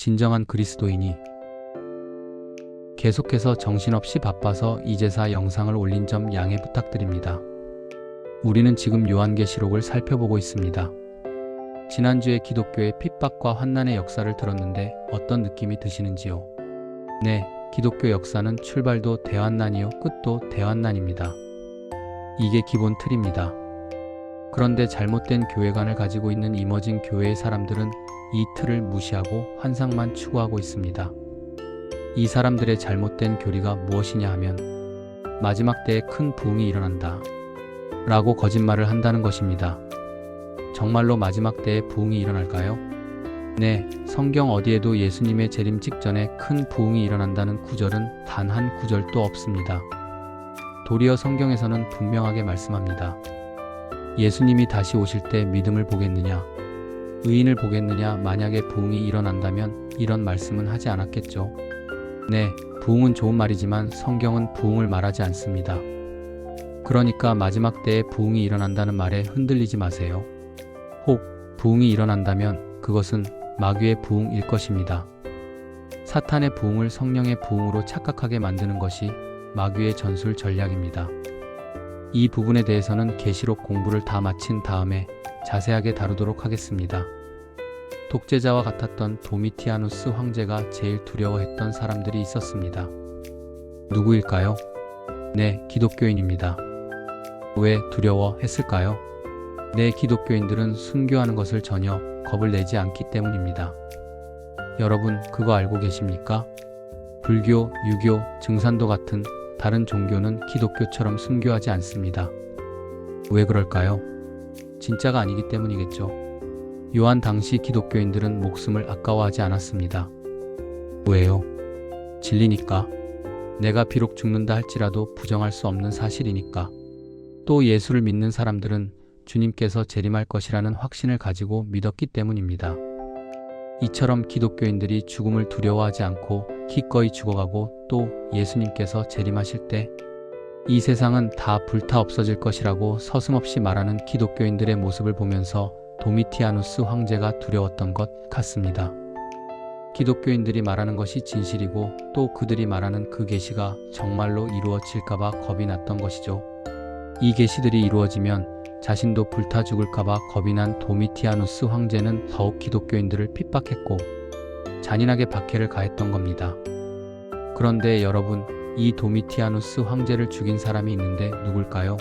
진정한 그리스도인이 계속해서 정신없이 바빠서 이제사 영상을 올린 점 양해 부탁드립니다. 우리는 지금 요한계시록을 살펴보고 있습니다. 지난주에 기독교의 핍박과 환난의 역사를 들었는데 어떤 느낌이 드시는지요? 네, 기독교 역사는 출발도 대환난이요, 끝도 대환난입니다. 이게 기본 틀입니다. 그런데 잘못된 교회관을 가지고 있는 이머징 교회의 사람들은 이 틀을 무시하고 환상만 추구하고 있습니다. 이 사람들의 잘못된 교리가 무엇이냐 하면 마지막 때에 큰 부흥이 일어난다. 라고 거짓말을 한다는 것입니다. 정말로 마지막 때에 부흥이 일어날까요? 네, 성경 어디에도 예수님의 재림 직전에 큰 부흥이 일어난다는 구절은 단 한 구절도 없습니다. 도리어 성경에서는 분명하게 말씀합니다. 예수님이 다시 오실 때 믿음을 보겠느냐, 의인을 보겠느냐, 만약에 부흥이 일어난다면 이런 말씀은 하지 않았겠죠. 네, 부흥은 좋은 말이지만 성경은 부흥을 말하지 않습니다. 그러니까 마지막 때에 부흥이 일어난다는 말에 흔들리지 마세요. 혹 부흥이 일어난다면 그것은 마귀의 부흥일 것입니다. 사탄의 부흥을 성령의 부흥으로 착각하게 만드는 것이 마귀의 전술 전략입니다. 이 부분에 대해서는 계시록 공부를 다 마친 다음에 자세하게 다루도록 하겠습니다. 독재자와 같았던 도미티아누스 황제가 제일 두려워했던 사람들이 있었습니다. 누구일까요? 네, 기독교인입니다. 왜 두려워했을까요? 네, 기독교인들은 순교하는 것을 전혀 겁을 내지 않기 때문입니다. 여러분, 그거 알고 계십니까? 불교, 유교, 증산도 같은 다른 종교는 기독교처럼 순교하지 않습니다. 왜 그럴까요? 진짜가 아니기 때문이겠죠. 요한 당시 기독교인들은 목숨을 아까워하지 않았습니다. 왜요? 진리니까. 내가 비록 죽는다 할지라도 부정할 수 없는 사실이니까. 또 예수를 믿는 사람들은 주님께서 재림할 것이라는 확신을 가지고 믿었기 때문입니다. 이처럼 기독교인들이 죽음을 두려워하지 않고 기꺼이 죽어가고 또 예수님께서 재림하실 때 이 세상은 다 불타 없어질 것이라고 서슴없이 말하는 기독교인들의 모습을 보면서 도미티아누스 황제가 두려웠던 것 같습니다. 기독교인들이 말하는 것이 진실이고 또 그들이 말하는 그 계시가 정말로 이루어질까봐 겁이 났던 것이죠. 이 계시들이 이루어지면 자신도 불타 죽을까봐 겁이 난 도미티아누스 황제는 더욱 기독교인들을 핍박했고 잔인하게 박해를 가했던 겁니다. 그런데 여러분, 이 도미티아누스 황제를 죽인 사람이 있는데 누굴까요?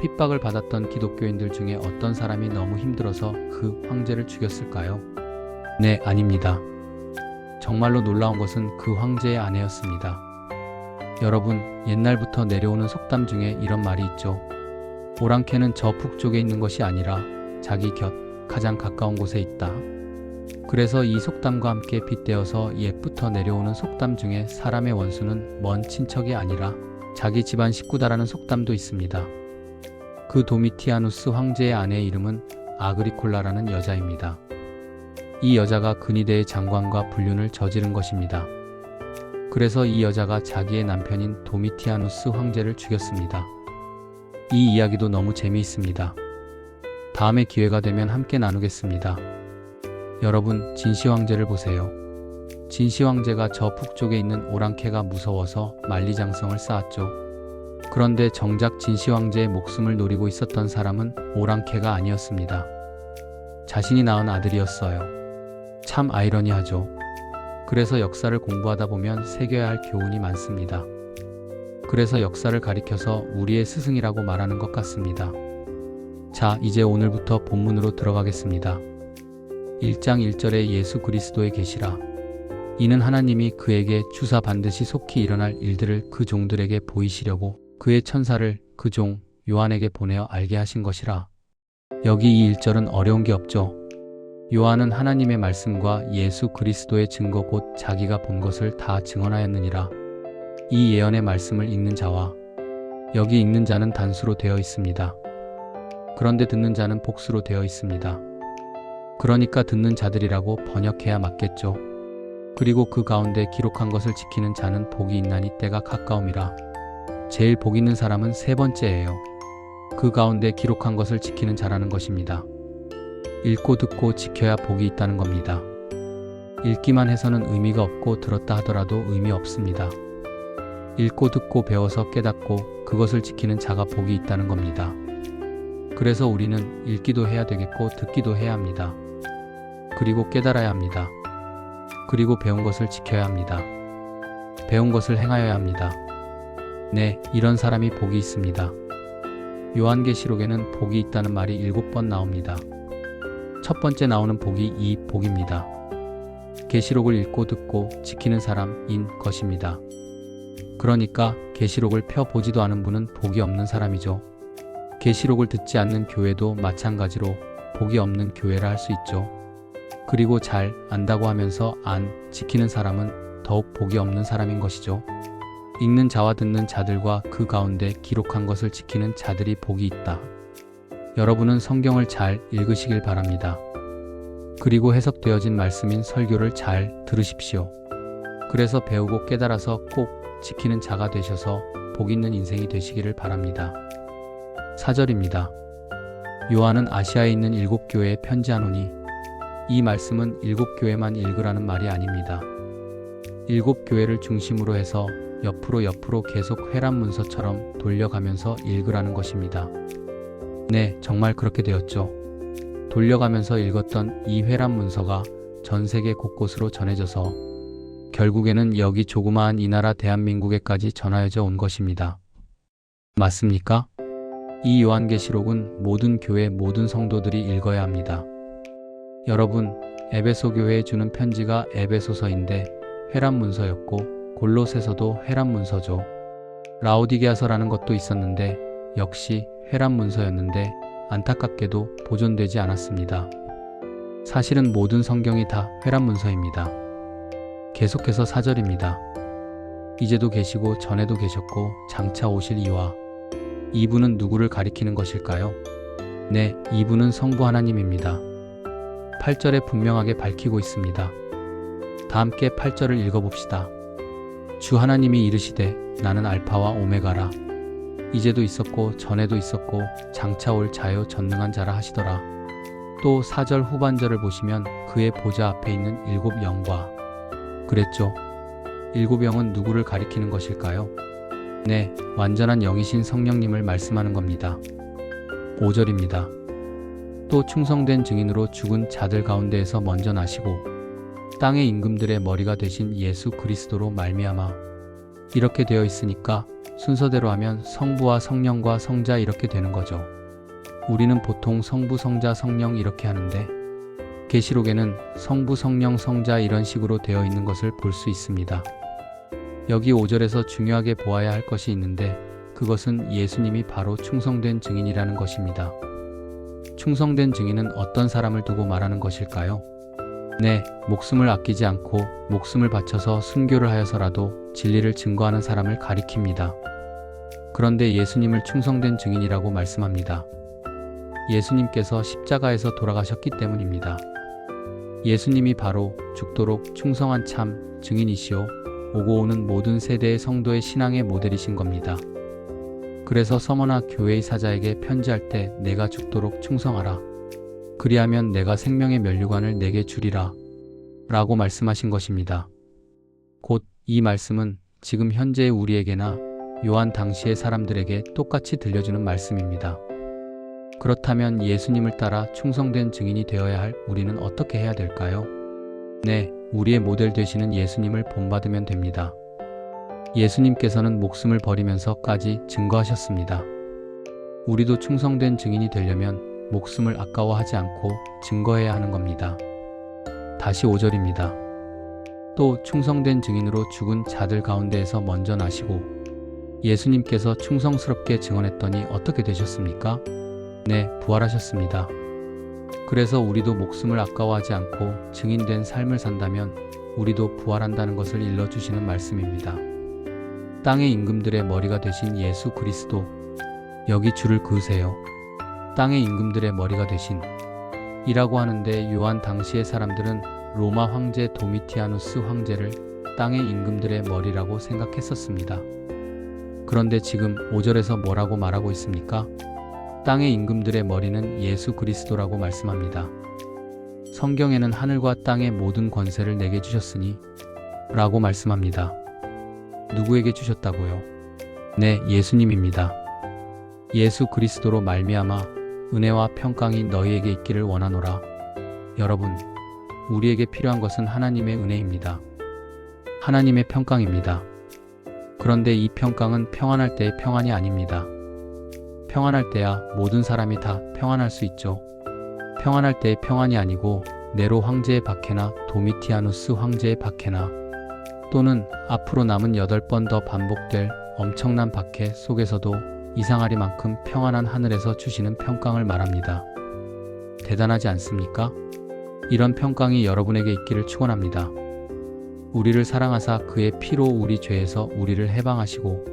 핍박을 받았던 기독교인들 중에 어떤 사람이 너무 힘들어서 그 황제를 죽였을까요? 네, 아닙니다. 정말로 놀라운 것은 그 황제의 아내였습니다. 여러분, 옛날부터 내려오는 속담 중에 이런 말이 있죠. 오랑캐는 저 북쪽에 있는 것이 아니라 자기 곁 가장 가까운 곳에 있다. 그래서 이 속담과 함께 빗대어서 옛부터 내려오는 속담 중에 사람의 원수는 먼 친척이 아니라 자기 집안 식구다라는 속담도 있습니다. 그 도미티아누스 황제의 아내의 이름은 아그리콜라라는 여자입니다. 이 여자가 근위대의 장관과 불륜을 저지른 것입니다. 그래서 이 여자가 자기의 남편인 도미티아누스 황제를 죽였습니다. 이 이야기도 너무 재미있습니다. 다음에 기회가 되면 함께 나누겠습니다. 여러분, 진시 황제를 보세요. 진시 황제가 저 북쪽에 있는 오랑캐가 무서워서 만리장성을 쌓았죠. 그런데 정작 진시 황제의 목숨을 노리고 있었던 사람은 오랑캐가 아니었습니다. 자신이 낳은 아들이었어요. 참 아이러니하죠. 그래서 역사를 공부하다 보면 새겨야 할 교훈이 많습니다. 그래서 역사를 가리켜서 우리의 스승이라고 말하는 것 같습니다. 자, 이제 오늘부터 본문으로 들어가겠습니다. 1장 1절에 예수 그리스도의 계시라. 이는 하나님이 그에게 주사 반드시 속히 일어날 일들을 그 종들에게 보이시려고 그의 천사를 그 종 요한에게 보내어 알게 하신 것이라. 여기 이 1절은 어려운 게 없죠. 요한은 하나님의 말씀과 예수 그리스도의 증거 곧 자기가 본 것을 다 증언하였느니라. 이 예언의 말씀을 읽는 자와 여기 읽는 자는 단수로 되어 있습니다. 그런데 듣는 자는 복수로 되어 있습니다. 그러니까 듣는 자들이라고 번역해야 맞겠죠. 그리고 그 가운데 기록한 것을 지키는 자는 복이 있나니 때가 가까움이라. 제일 복 있는 사람은 세 번째예요. 그 가운데 기록한 것을 지키는 자라는 것입니다. 읽고 듣고 지켜야 복이 있다는 겁니다. 읽기만 해서는 의미가 없고 들었다 하더라도 의미 없습니다. 읽고 듣고 배워서 깨닫고 그것을 지키는 자가 복이 있다는 겁니다. 그래서 우리는 읽기도 해야 되겠고 듣기도 해야 합니다. 그리고 깨달아야 합니다. 그리고 배운 것을 지켜야 합니다. 배운 것을 행하여야 합니다. 네, 이런 사람이 복이 있습니다. 요한계시록에는 복이 있다는 말이 일곱 번 나옵니다. 첫 번째 나오는 복이 이 복입니다. 계시록을 읽고 듣고 지키는 사람인 것입니다. 그러니까 계시록을 펴 보지도 않은 분은 복이 없는 사람이죠. 계시록을 듣지 않는 교회도 마찬가지로 복이 없는 교회라 할 수 있죠. 그리고 잘 안다고 하면서 안 지키는 사람은 더욱 복이 없는 사람인 것이죠. 읽는 자와 듣는 자들과 그 가운데 기록한 것을 지키는 자들이 복이 있다. 여러분은 성경을 잘 읽으시길 바랍니다. 그리고 해석되어진 말씀인 설교를 잘 들으십시오. 그래서 배우고 깨달아서 꼭 지키는 자가 되셔서 복 있는 인생이 되시기를 바랍니다. 4절입니다. 요한은 아시아에 있는 일곱 교회에 편지하노니 이 말씀은 일곱 교회만 읽으라는 말이 아닙니다. 일곱 교회를 중심으로 해서 옆으로 옆으로 계속 회람 문서처럼 돌려가면서 읽으라는 것입니다. 네, 정말 그렇게 되었죠. 돌려가면서 읽었던 이 회람 문서가 전 세계 곳곳으로 전해져서 결국에는 여기 조그마한 이 나라 대한민국에까지 전하여져 온 것입니다. 맞습니까? 이 요한계시록은 모든 교회 모든 성도들이 읽어야 합니다. 여러분, 에베소 교회에 주는 편지가 에베소서인데 회람 문서였고 골로새서도 회람 문서죠. 라오디게아서라는 것도 있었는데 역시 회람 문서였는데 안타깝게도 보존되지 않았습니다. 사실은 모든 성경이 다 회람 문서입니다. 계속해서 4절입니다. 이제도 계시고 전에도 계셨고 장차 오실 이와 이분은 누구를 가리키는 것일까요? 네, 이분은 성부 하나님입니다. 8절에 분명하게 밝히고 있습니다. 다 함께 8절을 읽어봅시다. 주 하나님이 이르시되 나는 알파와 오메가라. 이제도 있었고 전에도 있었고 장차 올 자요 전능한 자라 하시더라. 또 4절 후반절을 보시면 그의 보좌 앞에 있는 일곱 영과 그랬죠. 일곱 영은 누구를 가리키는 것일까요? 네, 완전한 영이신 성령님을 말씀하는 겁니다. 5절입니다. 또 충성된 증인으로 죽은 자들 가운데에서 먼저 나시고 땅의 임금들의 머리가 되신 예수 그리스도로 말미암아 이렇게 되어 있으니까 순서대로 하면 성부와 성령과 성자 이렇게 되는 거죠. 우리는 보통 성부, 성자, 성령 이렇게 하는데 계시록에는 성부, 성령, 성자 이런 식으로 되어 있는 것을 볼 수 있습니다. 여기 5절에서 중요하게 보아야 할 것이 있는데 그것은 예수님이 바로 충성된 증인이라는 것입니다. 충성된 증인은 어떤 사람을 두고 말하는 것일까요? 네, 목숨을 아끼지 않고 목숨을 바쳐서 순교를 하여서라도 진리를 증거하는 사람을 가리킵니다. 그런데 예수님을 충성된 증인이라고 말씀합니다. 예수님께서 십자가에서 돌아가셨기 때문입니다. 예수님이 바로 죽도록 충성한 참 증인이시오 오고 오는 모든 세대의 성도의 신앙의 모델이신 겁니다. 그래서 서머나 교회의 사자에게 편지할 때 내가 죽도록 충성하라. 그리하면 내가 생명의 면류관을 내게 주리라. 라고 말씀하신 것입니다. 곧 이 말씀은 지금 현재의 우리에게나 요한 당시의 사람들에게 똑같이 들려주는 말씀입니다. 그렇다면 예수님을 따라 충성된 증인이 되어야 할 우리는 어떻게 해야 될까요? 네, 우리의 모델 되시는 예수님을 본받으면 됩니다. 예수님께서는 목숨을 버리면서까지 증거하셨습니다. 우리도 충성된 증인이 되려면 목숨을 아까워하지 않고 증거해야 하는 겁니다. 다시 5절입니다. 또 충성된 증인으로 죽은 자들 가운데에서 먼저 나시고 예수님께서 충성스럽게 증언했더니 어떻게 되셨습니까? 네, 부활하셨습니다. 그래서 우리도 목숨을 아까워하지 않고 증인된 삶을 산다면 우리도 부활한다는 것을 일러주시는 말씀입니다. 땅의 임금들의 머리가 되신 예수 그리스도, 여기 줄을 그으세요. 땅의 임금들의 머리가 되신 이라고 하는데 요한 당시의 사람들은 로마 황제 도미티아누스 황제를 땅의 임금들의 머리라고 생각했었습니다. 그런데 지금 5절에서 뭐라고 말하고 있습니까? 땅의 임금들의 머리는 예수 그리스도라고 말씀합니다. 성경에는 하늘과 땅의 모든 권세를 내게 주셨으니 라고 말씀합니다. 누구에게 주셨다고요? 네, 예수님입니다. 예수 그리스도로 말미암아 은혜와 평강이 너희에게 있기를 원하노라. 여러분, 우리에게 필요한 것은 하나님의 은혜입니다. 하나님의 평강입니다. 그런데 이 평강은 평안할 때의 평안이 아닙니다. 평안할 때야 모든 사람이 다 평안할 수 있죠. 평안할 때의 평안이 아니고 네로 황제의 박해나 도미티아누스 황제의 박해나 또는 앞으로 남은 여덟 번더 반복될 엄청난 박해 속에서도 이상하리만큼 평안한 하늘에서 주시는 평강을 말합니다. 대단하지 않습니까? 이런 평강이 여러분에게 있기를 축원합니다. 우리를 사랑하사 그의 피로 우리 죄에서 우리를 해방하시고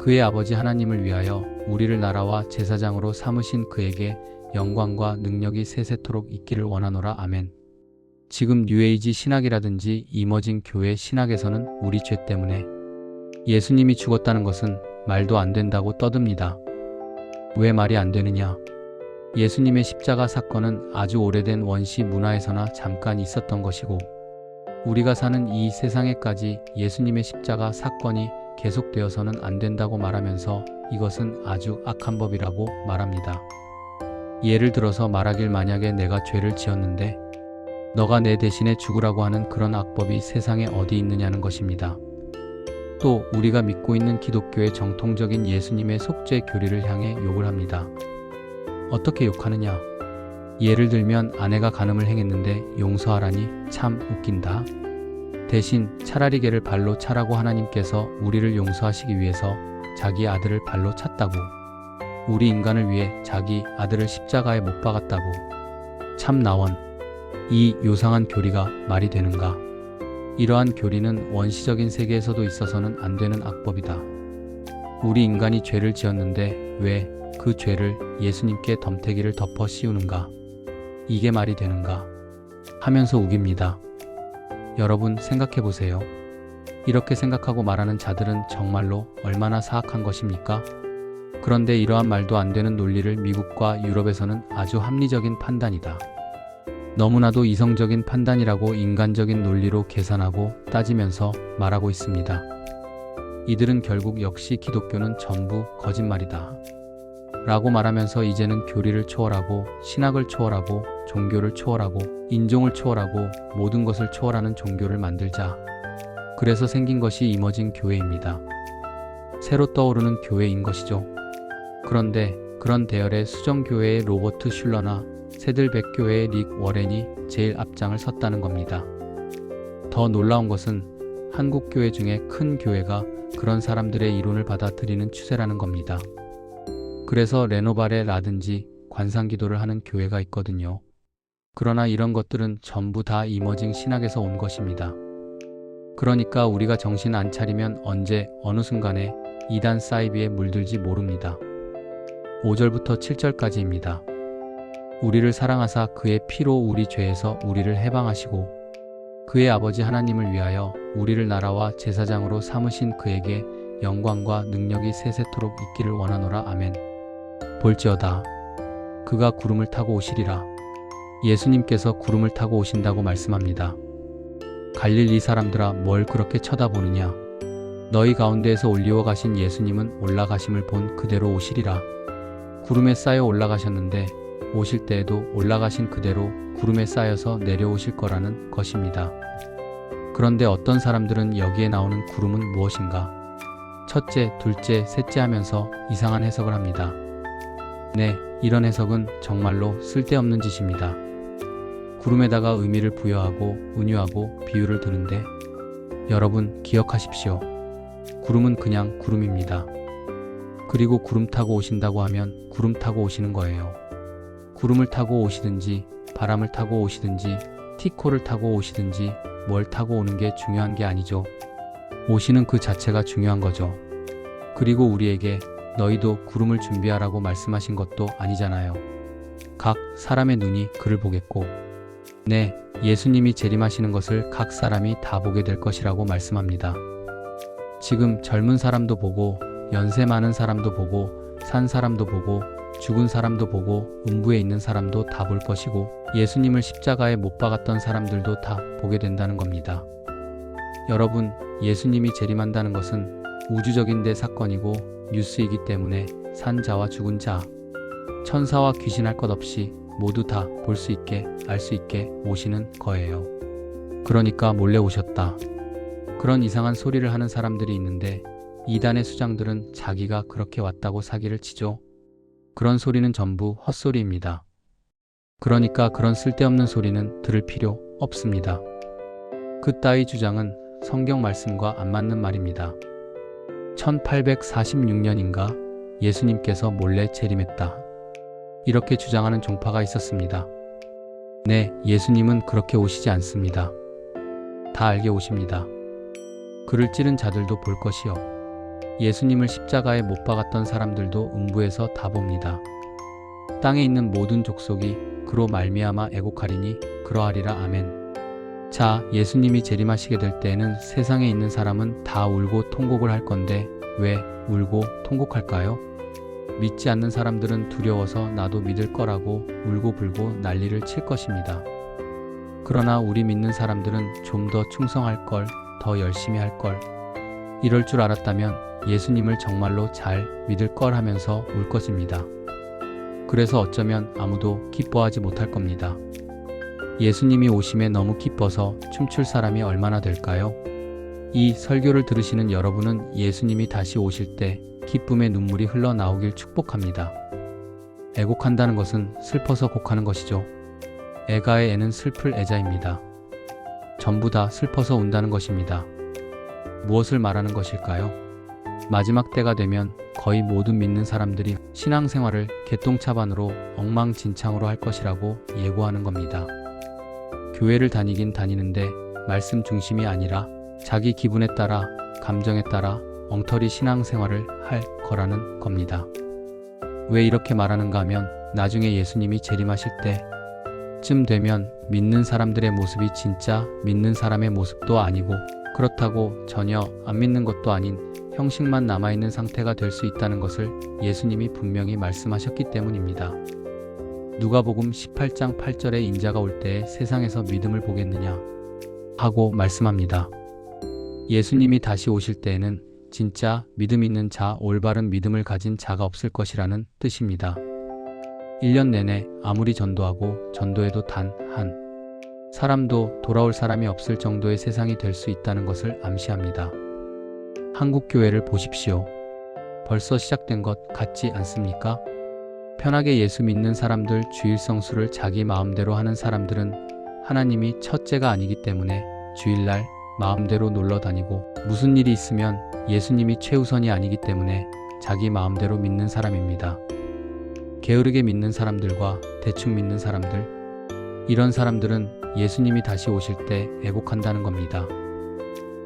그의 아버지 하나님을 위하여 우리를 나라와 제사장으로 삼으신 그에게 영광과 능력이 세세토록 있기를 원하노라 아멘. 지금 뉴에이지 신학이라든지 이머징 교회 신학에서는 우리 죄 때문에 예수님이 죽었다는 것은 말도 안 된다고 떠듭니다. 왜 말이 안 되느냐? 예수님의 십자가 사건은 아주 오래된 원시 문화에서나 잠깐 있었던 것이고 우리가 사는 이 세상에까지 예수님의 십자가 사건이 계속되어서는 안 된다고 말하면서 이것은 아주 악한 법이라고 말합니다. 예를 들어서 말하길 만약에 내가 죄를 지었는데 너가 내 대신에 죽으라고 하는 그런 악법이 세상에 어디 있느냐는 것입니다. 또 우리가 믿고 있는 기독교의 정통적인 예수님의 속죄 교리를 향해 욕을 합니다. 어떻게 욕하느냐? 예를 들면 아내가 간음을 행했는데 용서하라니 참 웃긴다. 대신 차라리 개를 발로 차라고 하나님께서 우리를 용서하시기 위해서 자기 아들을 발로 찼다고. 우리 인간을 위해 자기 아들을 십자가에 못 박았다고. 참 나원. 이 요상한 교리가 말이 되는가? 이러한 교리는 원시적인 세계에서도 있어서는 안 되는 악법이다. 우리 인간이 죄를 지었는데 왜 그 죄를 예수님께 덤태기를 덮어 씌우는가? 이게 말이 되는가? 하면서 우깁니다. 여러분 생각해 보세요. 이렇게 생각하고 말하는 자들은 정말로 얼마나 사악한 것입니까? 그런데 이러한 말도 안 되는 논리를 미국과 유럽에서는 아주 합리적인 판단이다. 너무나도 이성적인 판단이라고 인간적인 논리로 계산하고 따지면서 말하고 있습니다. 이들은 결국 역시 기독교는 전부 거짓말이다. 라고 말하면서 이제는 교리를 초월하고 신학을 초월하고 종교를 초월하고 인종을 초월하고 모든 것을 초월하는 종교를 만들자. 그래서 생긴 것이 이머징 교회입니다. 새로 떠오르는 교회인 것이죠. 그런데 그런 대열의 수정교회의 로버트 슐러나 새들백교회의 릭 워렌이 제일 앞장을 섰다는 겁니다. 더 놀라운 것은 한국 교회 중에 큰 교회가 그런 사람들의 이론을 받아들이는 추세라는 겁니다. 그래서 레노바레라든지 관상기도를 하는 교회가 있거든요. 그러나 이런 것들은 전부 다 이머징 신학에서 온 것입니다. 그러니까 우리가 정신 안 차리면 언제 어느 순간에 이단 사이비에 물들지 모릅니다. 5절부터 7절까지입니다. 우리를 사랑하사 그의 피로 우리 죄에서 우리를 해방하시고 그의 아버지 하나님을 위하여 우리를 나라와 제사장으로 삼으신 그에게 영광과 능력이 세세토록 있기를 원하노라 아멘. 볼지어다 그가 구름을 타고 오시리라. 예수님께서 구름을 타고 오신다고 말씀합니다. 갈릴리 사람들아 뭘 그렇게 쳐다보느냐? 너희 가운데에서 올리워 가신 예수님은 올라가심을 본 그대로 오시리라. 구름에 쌓여 올라가셨는데 오실 때에도 올라가신 그대로 구름에 쌓여서 내려오실 거라는 것입니다. 그런데 어떤 사람들은 여기에 나오는 구름은 무엇인가? 첫째, 둘째, 셋째 하면서 이상한 해석을 합니다. 네, 이런 해석은 정말로 쓸데없는 짓입니다. 구름에다가 의미를 부여하고 은유하고 비유를 드는데 여러분 기억하십시오. 구름은 그냥 구름입니다. 그리고 구름 타고 오신다고 하면 구름 타고 오시는 거예요. 구름을 타고 오시든지 바람을 타고 오시든지 티코를 타고 오시든지 뭘 타고 오는 게 중요한 게 아니죠. 오시는 그 자체가 중요한 거죠. 그리고 우리에게 너희도 구름을 준비하라고 말씀하신 것도 아니잖아요. 각 사람의 눈이 그를 보겠고, 네, 예수님이 재림하시는 것을 각 사람이 다 보게 될 것이라고 말씀합니다. 지금 젊은 사람도 보고, 연세 많은 사람도 보고, 산 사람도 보고, 죽은 사람도 보고 음부에 있는 사람도 다 볼 것이고 예수님을 십자가에 못 박았던 사람들도 다 보게 된다는 겁니다. 여러분, 예수님이 재림한다는 것은 우주적인 대 사건이고 뉴스이기 때문에 산 자와 죽은 자, 천사와 귀신 할 것 없이 모두 다 볼 수 있게 알 수 있게 오시는 거예요. 그러니까 몰래 오셨다. 그런 이상한 소리를 하는 사람들이 있는데 이단의 수장들은 자기가 그렇게 왔다고 사기를 치죠. 그런 소리는 전부 헛소리입니다. 그러니까 그런 쓸데없는 소리는 들을 필요 없습니다. 그 따위 주장은 성경 말씀과 안 맞는 말입니다. 1846년인가 예수님께서 몰래 재림했다. 이렇게 주장하는 종파가 있었습니다. 네, 예수님은 그렇게 오시지 않습니다. 다 알게 오십니다. 그를 찌른 자들도 볼 것이요. 예수님을 십자가에 못 박았던 사람들도 음부에서 다 봅니다. 땅에 있는 모든 족속이 그로 말미암아 애곡하리니 그러하리라 아멘. 자, 예수님이 재림하시게 될 때에는 세상에 있는 사람은 다 울고 통곡을 할 건데 왜 울고 통곡할까요? 믿지 않는 사람들은 두려워서 나도 믿을 거라고 울고 불고 난리를 칠 것입니다. 그러나 우리 믿는 사람들은 좀 더 충성할 걸, 더 열심히 할 걸. 이럴 줄 알았다면 예수님을 정말로 잘 믿을 걸 하면서 울 것입니다. 그래서 어쩌면 아무도 기뻐하지 못할 겁니다. 예수님이 오심에 너무 기뻐서 춤출 사람이 얼마나 될까요? 이 설교를 들으시는 여러분은 예수님이 다시 오실 때 기쁨의 눈물이 흘러나오길 축복합니다. 애곡한다는 것은 슬퍼서 곡하는 것이죠. 애가의 애는 슬플 애자입니다. 전부 다 슬퍼서 운다는 것입니다. 무엇을 말하는 것일까요? 마지막 때가 되면 거의 모든 믿는 사람들이 신앙생활을 개똥차반으로 엉망진창으로 할 것이라고 예고하는 겁니다. 교회를 다니긴 다니는데 말씀 중심이 아니라 자기 기분에 따라 감정에 따라 엉터리 신앙생활을 할 거라는 겁니다. 왜 이렇게 말하는가 하면 나중에 예수님이 재림하실 때쯤 되면 믿는 사람들의 모습이 진짜 믿는 사람의 모습도 아니고 그렇다고 전혀 안 믿는 것도 아닌 형식만 남아있는 상태가 될 수 있다는 것을 예수님이 분명히 말씀하셨기 때문입니다. 누가복음 18장 8절에 인자가 올 때에 세상에서 믿음을 보겠느냐 하고 말씀합니다. 예수님이 다시 오실 때에는 진짜 믿음 있는 자, 올바른 믿음을 가진 자가 없을 것이라는 뜻입니다. 1년 내내 아무리 전도하고 전도해도 단 한 사람도 돌아올 사람이 없을 정도의 세상이 될 수 있다는 것을 암시합니다. 한국 교회를 보십시오. 벌써 시작된 것 같지 않습니까? 편하게 예수 믿는 사람들 주일 성수를 자기 마음대로 하는 사람들은 하나님이 첫째가 아니기 때문에 주일날 마음대로 놀러 다니고 무슨 일이 있으면 예수님이 최우선이 아니기 때문에 자기 마음대로 믿는 사람입니다. 게으르게 믿는 사람들과 대충 믿는 사람들, 이런 사람들은 예수님이 다시 오실 때 애곡한다는 겁니다.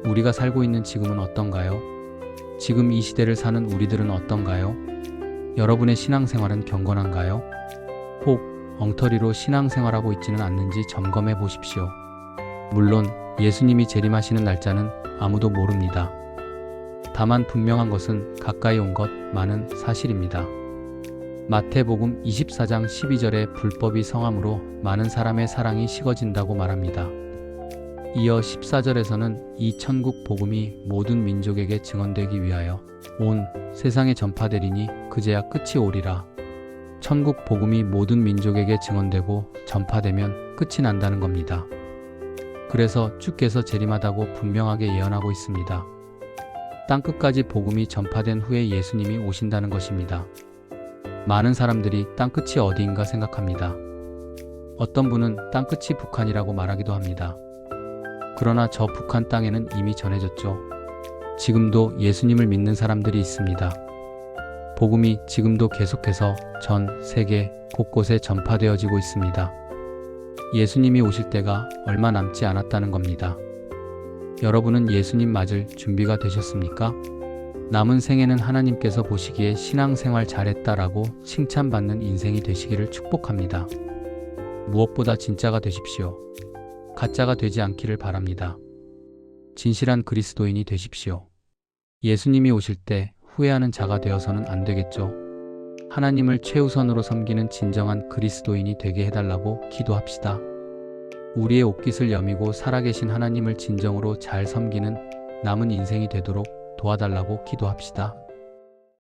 우리가 살고 있는 지금은 어떤가요? 지금 이 시대를 사는 우리들은 어떤가요? 여러분의 신앙생활은 경건한가요? 혹 엉터리로 신앙생활하고 있지는 않는지 점검해 보십시오. 물론 예수님이 재림하시는 날짜는 아무도 모릅니다. 다만 분명한 것은 가까이 온것 많은 사실입니다. 마태복음 24장 12절에 불법이 성함으로 많은 사람의 사랑이 식어진다고 말합니다. 이어 14절에서는 이 천국 복음이 모든 민족에게 증언되기 위하여 온 세상에 전파되리니 그제야 끝이 오리라. 천국 복음이 모든 민족에게 증언되고 전파되면 끝이 난다는 겁니다. 그래서 주께서 재림하다고 분명하게 예언하고 있습니다. 땅끝까지 복음이 전파된 후에 예수님이 오신다는 것입니다. 많은 사람들이 땅끝이 어디인가 생각합니다. 어떤 분은 땅끝이 북한이라고 말하기도 합니다. 그러나 저 북한 땅에는 이미 전해졌죠. 지금도 예수님을 믿는 사람들이 있습니다. 복음이 지금도 계속해서 전 세계 곳곳에 전파되어지고 있습니다. 예수님이 오실 때가 얼마 남지 않았다는 겁니다. 여러분은 예수님 맞을 준비가 되셨습니까? 남은 생에는 하나님께서 보시기에 신앙생활 잘했다라고 칭찬받는 인생이 되시기를 축복합니다. 무엇보다 진짜가 되십시오. 가짜가 되지 않기를 바랍니다. 진실한 그리스도인이 되십시오. 예수님이 오실 때 후회하는 자가 되어서는 안 되겠죠. 하나님을 최우선으로 섬기는 진정한 그리스도인이 되게 해달라고 기도합시다. 우리의 옷깃을 여미고 살아계신 하나님을 진정으로 잘 섬기는 남은 인생이 되도록 도와달라고 기도합시다.